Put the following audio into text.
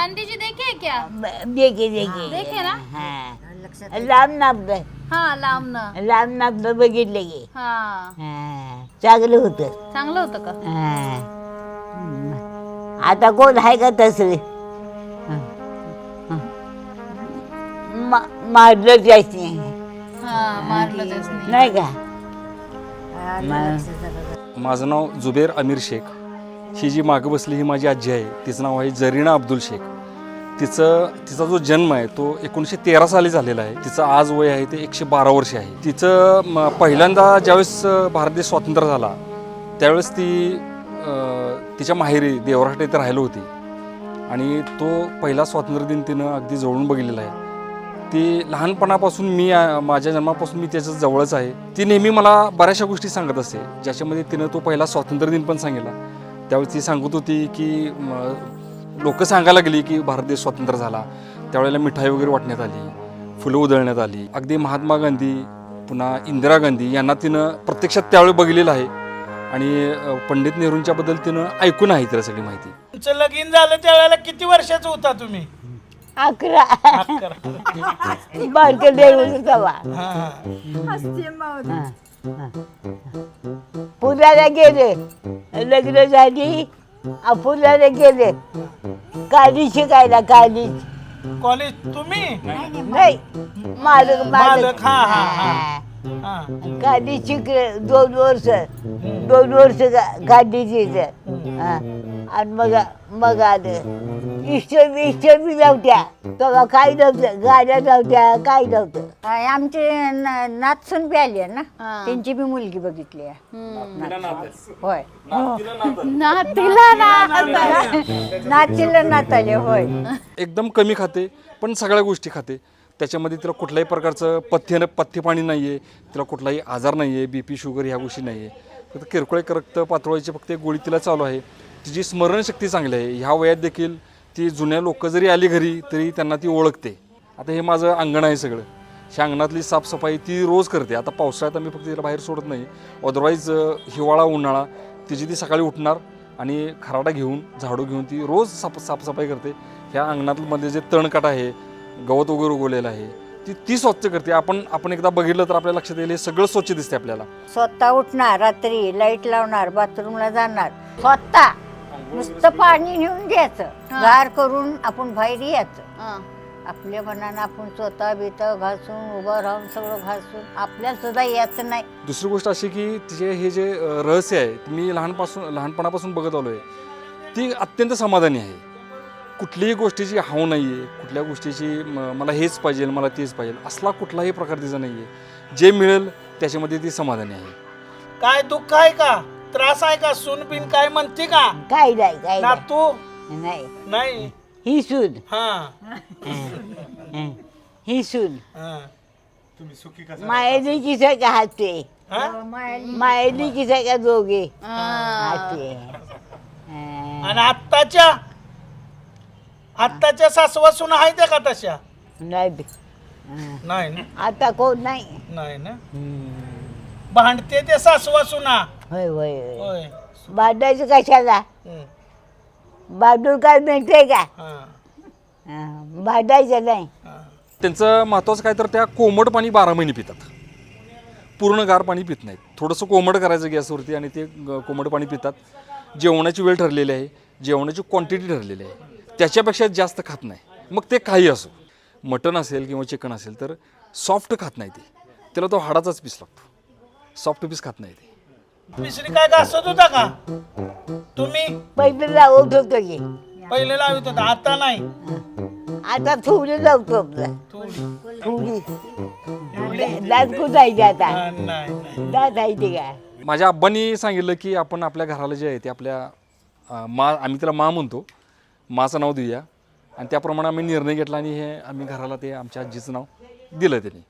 गांधी जी देखे क्या? देखे देखे। देखे ना? हा। रामनाथ हा लांबनं रामनाथ बघितले की। हा। हा, चांगलं होतं। चांगलं होतं का? हा. आता कोण आहे का तसं मारलं जायच नाही. हा मारलं तेच नाही. नाही का? माझं नाव जुबेर अमीर शेख. ही जी मागं बसली ही माझी आजी आहे. तिचं नाव आहे जरीना अब्दुल शेख. तिचं तिचा जो जन्म आहे तो एकोणीसशे तेरा साली झालेला आहे. तिचं आज वय आहे ते एकशे बारा वर्ष आहे. तिचं म, पहिल्यांदा ज्यावेळेस भारत देश स्वातंत्र्य झाला त्यावेळेस ती तिच्या माहेरी देवराट इथे राहिलो होती. आणि तो पहिला स्वातंत्र्य दिन तिनं अगदी जवळून बघितलेला आहे. ती लहानपणापासून मी माझ्या जन्मापासून मी त्याच्या जवळच आहे. ती नेहमी मला बऱ्याचशा गोष्टी सांगत असते ज्याच्यामध्ये तिनं तो पहिला स्वातंत्र्य दिन पण सांगितला. त्यावेळेस ती सांगत होती की लोक सांगायला गेली की भारत देश स्वतंत्र झाला. त्यावेळेला मिठाई वगैरे वाटण्यात आली फुलं उधळण्यात आली. अगदी महात्मा गांधी पुन्हा इंदिरा गांधी यांना तिनं प्रत्यक्षात त्यावेळी बघितलेलं आहे. आणि पंडित नेहरूंच्या बद्दल तिनं ऐकून आहे तिला सगळी माहिती. तुमचं लगीन झालं त्यावेळेला किती वर्षाचा होता तुम्ही? अकरा. बारकं. पुण्याला गेले. लग्न झाली पुण्याला गेले. काली शिकायला काली कॉलेज तुम्ही? नाही मालक मालक. हा, हा, हा. हा. काली शिकले दोन वर्ष दोन वर्ष गाडीची आणि मग मग आलं. इष्ट इष्ट बी नव्हत्या. तेव्हा काही नव्हतं. गाड्या नव्हत्या काही नव्हतं. काय आमचे न- नातसून बी आली आहे ना. त्यांची बी मुलगी बघितली आहे. होय. नातीला ना नातीला नात आले होय. एकदम कमी खाते पण सगळ्या गोष्टी खाते. त्याच्यामध्ये तिला कुठल्याही प्रकारचं पथ्य पथ्य पाणी नाही आहे तिला कुठलाही आजार नाही आहे बी पी शुगर ह्या गोष्टी नाही आहे फक्त किरकोळ एक रक्त पातळीची फक्त एक गोळी तिला चालू आहे. तिची स्मरणशक्ती चांगली आहे ह्या वयात देखील ती जुन्या लोक जरी आली घरी तरी त्यांना ती ओळखते. आता हे माझं अंगण आहे सगळं. ह्या अंगणातली साफसफाई ती रोज करते. आता पावसाळ्यात आम्ही फक्त तिला बाहेर सोडत नाही. अदरवाईज हिवाळा उन्हाळा तिची ती सकाळी उठणार आणि खराडा घेऊन झाडू घेऊन ती रोज साफ साफसफाई करते. ह्या अंगणातमध्ये जे तणकाट आहे गवत वगैरे उगवलेलं आहे ती ती स्वच्छ करते. आपण आपण एकदा बघितलं तर आपल्या लक्षात येईल हे सगळं स्वच्छ दिसते आपल्याला. स्वतः उठणार रात्री लाइट लावणार बाथरूमला जाणार. स्वतः! नुसतं पाणी नेऊन द्यायचं गार करून आपण बाहेर यायचं. हा. आपल्या मनानं आपण स्वतः बित घासून उभं राहून सगळं घासून आपल्याला सुद्धा यायचं नाही. दुसरी गोष्ट अशी की तिचे हे जे अ, रहस्य आहे ते मी लहानपासून लहानपणापासून बघत आलो आहे ती अत्यंत समाधानी आहे. कुठलीही गोष्टीची हाव नाही आहे कुठल्या गोष्टीची म- मला हेच पाहिजे मला तेच पाहिजे. असला कुठलाही प्रकार तिचा नाही आहे जे मिळेल त्याच्यामध्ये ती समाधानी आहे. काय दुःख आहे का? त्रास आहे का? सून बिन काय म्हणते का? काही नाही काही ना तू? नाही. नाही? ही सून. हा. हं. ही. सून. हा. मायलीची सगळं हसते हा? मायलीची सगळं दोघे हा. हसते हं. आणि आत्ताच्या आत्ताच्या सासवा सुना आहेत का तशा? नाही बी. हं. नाही ना? आता कोण नाही? नाही ना? हं. भांडते ते सासवा सुना. होय होय. होय. होय कशाला? हम्म. काय मिळते का? हा. हं. भांडायचं नाही. हा. त्यांचं महत्त्वाचं काय तर त्या कोमट पाणी बारा महिने पितात. पूर्ण गार पाणी पित नाहीत. थोडंसं कोमट करायचं गॅसवरती आणि ते ग- कोमट पाणी पितात. जेवणाची वेळ ठरलेली आहे. जेवणाची क्वांटिटी ठरलेली आहे. त्याच्यापेक्षा जास्त खात नाही. मग ते काही असो. मटण असेल किंवा चिकन असेल तर सॉफ्ट खात नाही ते. त्याला तो हाडाचाच पीस लागतो. सॉफ्ट पीस खात नाही ते. मिसरी काय घासत होता का? तुम्ही? पहिले लावत होतो की. पहिले लावित होता आता नाही. आता थोडी लावतो आपलं. थोडी. थोडी. दात कुठायचे आता. हा, नाही नाही. दात आहे ते काय माझ्या आब्बांनी सांगितलं की आपण आपल्या घराला जे आहे ते आपल्या अं, मा आम्ही त्याला मा म्हणतो. माचं नाव देऊया. आणि त्याप्रमाणे आम्ही निर्णय घेतला आणि हे आम्ही घराला ते आमच्या आजीचं नाव दिलं त्यांनी.